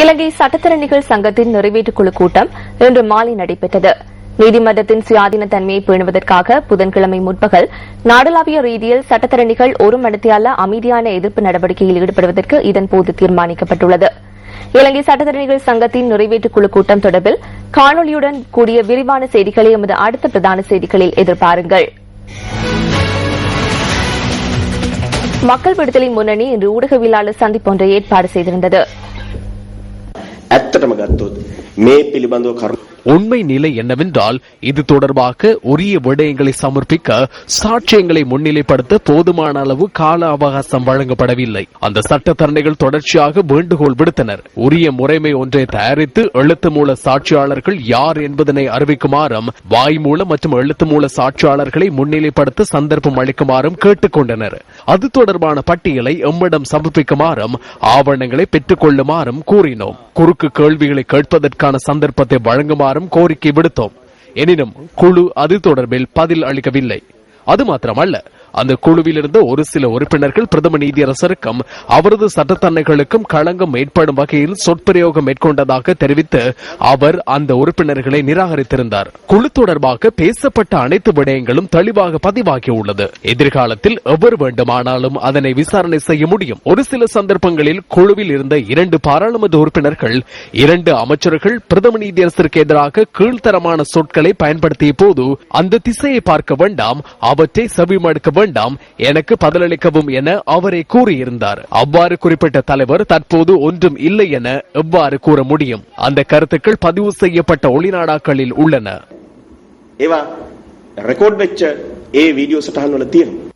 இலங்கை சட்டத்தரணிகள் சங்கத்தின் நிறைவேற்றுக் குழு கூட்டம் இன்று மாலை நடைபெற்றது. நீதிமன்றத்தின் சுயாதீன தன்மையை பேணுவதற்காக புதன்கிழமை முற்பகல் நாடளாவிய ரீதியில் சட்டத்தரணிகள் ஒரு மணித்தியால அமைதியான எதிர்ப்பு நடவடிக்கையில் ஈடுபடுவதற்கு இதன்போது தீர்மானிக்கப்பட்டுள்ளது. இலங்கை சட்டத்தரணிகள் சங்கத்தின் நிறைவேற்றுக் குழு கூட்டம் தொடர்பில் காணொலியுடன் கூடிய விரிவான செய்திகளை எமது அடுத்த பிரதான செய்திகளில் எதிர்பாருங்கள். மக்கள் விடுதலை முன்னணி இன்று ஊடகவியலாளர் சந்திப்பு ஒன்றை ஏற்பாடு செய்திருந்தது. ඇත්තටම ගත්තොත් මේ පිළිබඳව කරු உண்மை நிலை என்னவென்றால் இது தொடர்பாக உரிய விடயங்களை சமர்ப்பிக்க சாட்சியங்களை முன்னிலைப்படுத்த போதுமான அளவு கால அவகாசம் வழங்கப்படவில்லை. அந்த சட்டத்தரணிகள் தொடர்ச்சியாக வேண்டுகோள் விடுத்தனர். உரிய முறைமை ஒன்றை தயாரித்து எழுத்து மூல சாட்சியாளர்கள் யார் என்பதனை அறிவிக்குமாறும் வாய்மூல மற்றும் எழுத்து மூல சாட்சியாளர்களை முன்னிலைப்படுத்த சந்தர்ப்பம் அளிக்குமாறும் கேட்டுக்கொண்டனர். அது தொடர்பான பட்டியலை எம்மிடம் சமர்ப்பிக்குமாறும் ஆவணங்களை பெற்றுக் கொள்ளுமாறும் கூறினோம். குறுக்கு கேள்விகளை கேட்பதற்கான சந்தர்ப்பத்தை வழங்குமாறு வழங்குமாறும் கோரிக்கை விடுத்தோம். எனினும் குழு அது தொடர்பில் பதில் அளிக்கவில்லை. அது மாத்திரமல்ல அந்த குழுவில் இருந்த ஒரு சில உறுப்பினர்கள் பிரதம நீதியரசருக்கும் அவரது சட்டத்தன்னைகளுக்கும் களங்கம் ஏற்படும் வகையில் சொற்பிரயோகம் மேற்கொண்டதாக தெரிவித்து அவர் அந்த உறுப்பினர்களை நிராகரித்திருந்தார். குழு தொடர்பாக பேசப்பட்ட அனைத்து விடயங்களும் தெளிவாக பதிவாகியுள்ளது. எதிர்காலத்தில் எவர் வேண்டுமானாலும் அதனை விசாரணை செய்ய முடியும். ஒரு சில சந்தர்ப்பங்களில் குழுவில் இருந்த இரண்டு பாராளுமன்ற உறுப்பினர்கள் இரண்டு அமைச்சர்கள் பிரதம நீதியரசருக்கு எதிராக கீழ்த்தரமான சொற்களை பயன்படுத்திய போது அந்த திசையை பார்க்க வேண்டாம் அவற்றை செவிமடுக்க வேண்டாம் எனக்கு பதிலளிக்கவும் என அவரை கூறியிருந்தார் அவ்வாறு குறிப்பிட்ட தலைவர் தற்போது ஒன்றும் இல்லை என எவ்வாறு கூற முடியும் அந்த கருத்துக்கள் பதிவு செய்யப்பட்ட ஒளிநாடாக்களில் உள்ளன ඒවා රෙකෝඩ් වෙච්ච ඒ වීඩියෝ සටහන් වල තියෙනවා.